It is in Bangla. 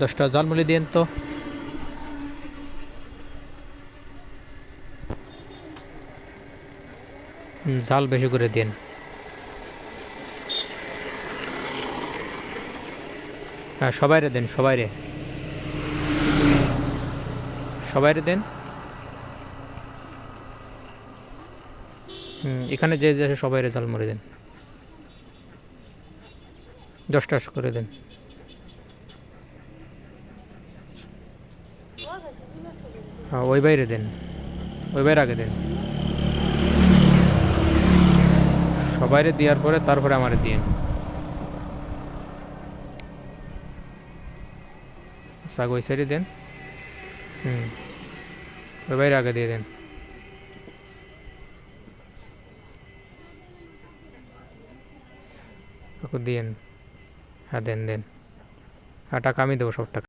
দশটা জালমুলি দিন তো। জাল বেশি করে দিন হ্যাঁ সবাইরে দেন সবাইরে। দেন। হুম, এখানে যে যে সবাইরে জাল মরে দেন। দশটা করে দেন। হ্যাঁ ওই বাইরে দেন। ওই বাইরে আগে দেন। সবাইরে দেওয়ার পরে তারপরে আমারে দিন শাক ওই সাইডে দেন। হুম। ওই বাইরে আগে দিয়ে দেন। দিন। হ্যাঁ দেন দেন। হ্যাঁ টাকা আমি দেবো, সব টাকা।